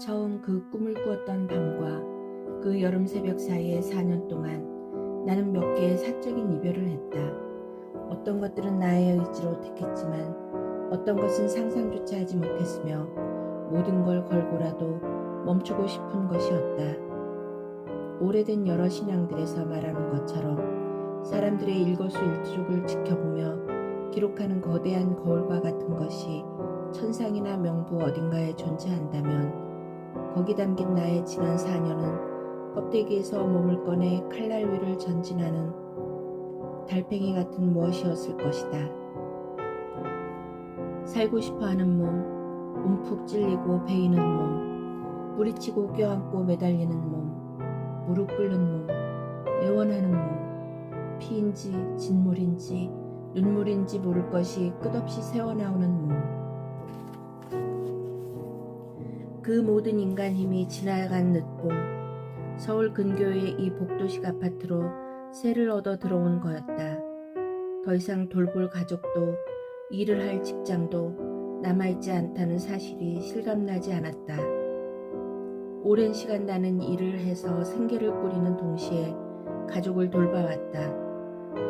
처음 그 꿈을 꾸었던 밤과 그 여름 새벽 사이에 4년 동안 나는 몇 개의 사적인 이별을 했다. 어떤 것들은 나의 의지로 택했지만 어떤 것은 상상조차 하지 못했으며 모든 걸 걸고라도 멈추고 싶은 것이었다. 오래된 여러 신앙들에서 말하는 것처럼 사람들의 일거수일투족을 지켜보며 기록하는 거대한 거울과 같은 것이 천상이나 명부 어딘가에 존재한다면 거기 담긴 나의 지난 4년은 껍데기에서 몸을 꺼내 칼날 위를 전진하는 달팽이 같은 무엇이었을 것이다. 살고 싶어 하는 몸, 움푹 찔리고 베이는 몸, 뿌리치고 껴안고 매달리는 몸, 무릎 꿇는 몸, 애원하는 몸, 피인지 진물인지 눈물인지 모를 것이 끝없이 새어나오는 몸. 그 모든 인간 힘이 지나간 늦봄, 서울 근교의 이 복도식 아파트로 새를 얻어 들어온 거였다. 더 이상 돌볼 가족도 일을 할 직장도 남아있지 않다는 사실이 실감나지 않았다. 오랜 시간 나는 일을 해서 생계를 꾸리는 동시에 가족을 돌봐왔다.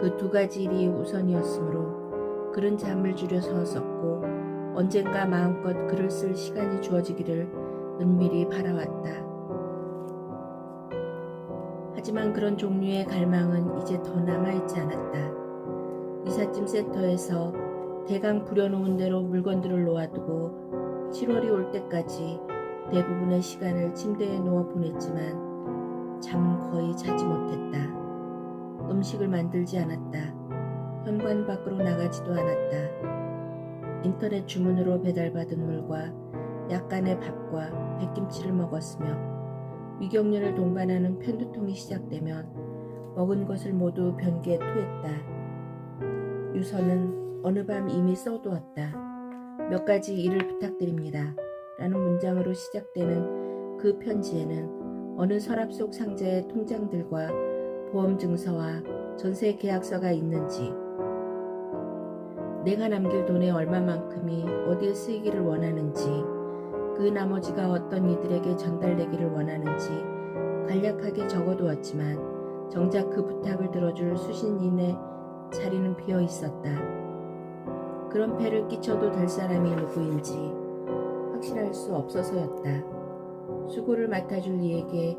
그 두 가지 일이 우선이었으므로 글은 잠을 줄여서 썼고 언젠가 마음껏 글을 쓸 시간이 주어지기를 은밀히 바라왔다. 하지만 그런 종류의 갈망은 이제 더 남아있지 않았다. 이삿짐 센터에서 대강 부려놓은 대로 물건들을 놓아두고 7월이 올 때까지 대부분의 시간을 침대에 누워 보냈지만 잠은 거의 자지 못했다. 음식을 만들지 않았다. 현관 밖으로 나가지도 않았다. 인터넷 주문으로 배달받은 물과 약간의 밥과 백김치를 먹었으며 위경련을 동반하는 편두통이 시작되면 먹은 것을 모두 변기에 토했다. 유서는 어느 밤 이미 써두었다. 몇 가지 일을 부탁드립니다. 라는 문장으로 시작되는 그 편지에는 어느 서랍 속 상자에 통장들과 보험 증서와 전세 계약서가 있는지, 내가 남길 돈의 얼마만큼이 어디에 쓰이기를 원하는지, 그 나머지가 어떤 이들에게 전달되기를 원하는지 간략하게 적어두었지만 정작 그 부탁을 들어줄 수신인의 자리는 비어 있었다. 그런 패를 끼쳐도 될 사람이 누구인지 확실할 수 없어서였다. 수고를 맡아줄 이에게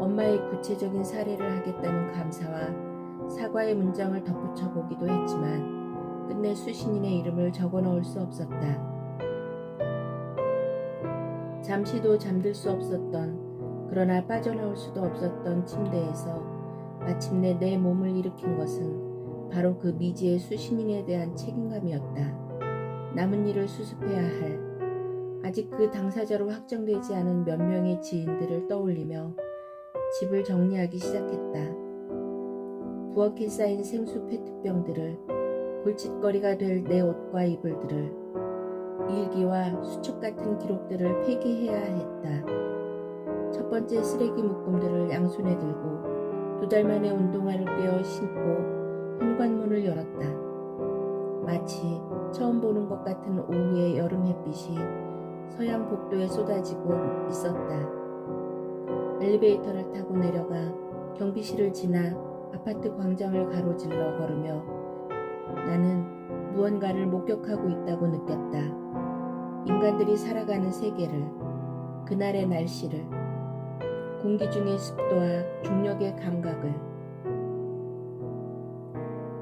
엄마의 구체적인 사례를 하겠다는 감사와 사과의 문장을 덧붙여 보기도 했지만 끝내 수신인의 이름을 적어 넣을 수 없었다. 잠시도 잠들 수 없었던 그러나 빠져나올 수도 없었던 침대에서 마침내 내 몸을 일으킨 것은 바로 그 미지의 수신인에 대한 책임감이었다. 남은 일을 수습해야 할 아직 그 당사자로 확정되지 않은 몇 명의 지인들을 떠올리며 집을 정리하기 시작했다. 부엌에 쌓인 생수 페트병들을 골칫거리가 될 내 옷과 이불들을 일기와 수첩 같은 기록들을 폐기해야 했다. 첫 번째 쓰레기 묶음들을 양손에 들고 두 달 만에 운동화를 빼어 신고 현관문을 열었다. 마치 처음 보는 것 같은 오후의 여름 햇빛이 서양 복도에 쏟아지고 있었다. 엘리베이터를 타고 내려가 경비실을 지나 아파트 광장을 가로질러 걸으며 나는 무언가를 목격하고 있다고 느꼈다. 인간들이 살아가는 세계를, 그날의 날씨를, 공기 중의 습도와 중력의 감각을.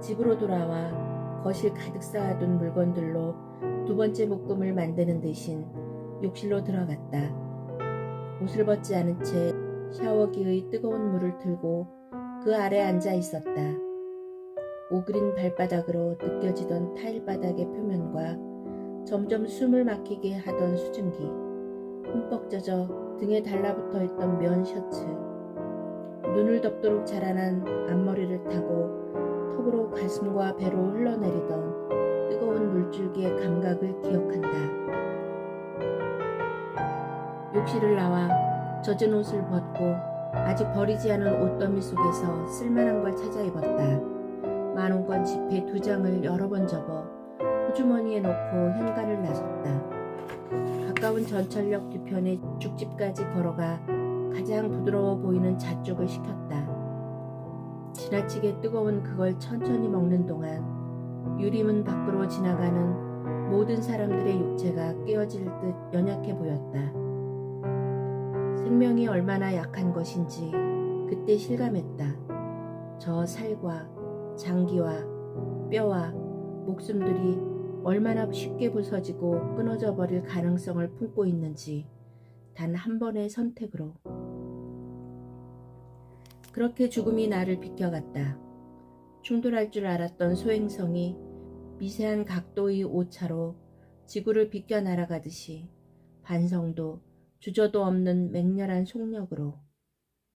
집으로 돌아와 거실 가득 쌓아둔 물건들로 두 번째 묶음을 만드는 대신 욕실로 들어갔다. 옷을 벗지 않은 채 샤워기의 뜨거운 물을 틀고 그 아래 앉아 있었다. 오그린 발바닥으로 느껴지던 타일 바닥의 표면과 점점 숨을 막히게 하던 수증기, 흠뻑 젖어 등에 달라붙어 있던 면 셔츠, 눈을 덮도록 자라난 앞머리를 타고 턱으로 가슴과 배로 흘러내리던 뜨거운 물줄기의 감각을 기억한다. 욕실을 나와 젖은 옷을 벗고 아직 버리지 않은 옷더미 속에서 쓸만한 걸 찾아 입었다. 만원권 지폐 두 장을 여러 번 접어 호주머니에 넣고 현관을 나섰다. 가까운 전철역 뒤편의 죽집까지 걸어가 가장 부드러워 보이는 잣죽을 시켰다. 지나치게 뜨거운 그걸 천천히 먹는 동안 유리문 밖으로 지나가는 모든 사람들의 육체가 깨어질 듯 연약해 보였다. 생명이 얼마나 약한 것인지 그때 실감했다. 저 살과 장기와 뼈와 목숨들이 얼마나 쉽게 부서지고 끊어져 버릴 가능성을 품고 있는지 단 한 번의 선택으로. 그렇게 죽음이 나를 비켜갔다. 충돌할 줄 알았던 소행성이 미세한 각도의 오차로 지구를 비껴 날아가듯이 반성도 주저도 없는 맹렬한 속력으로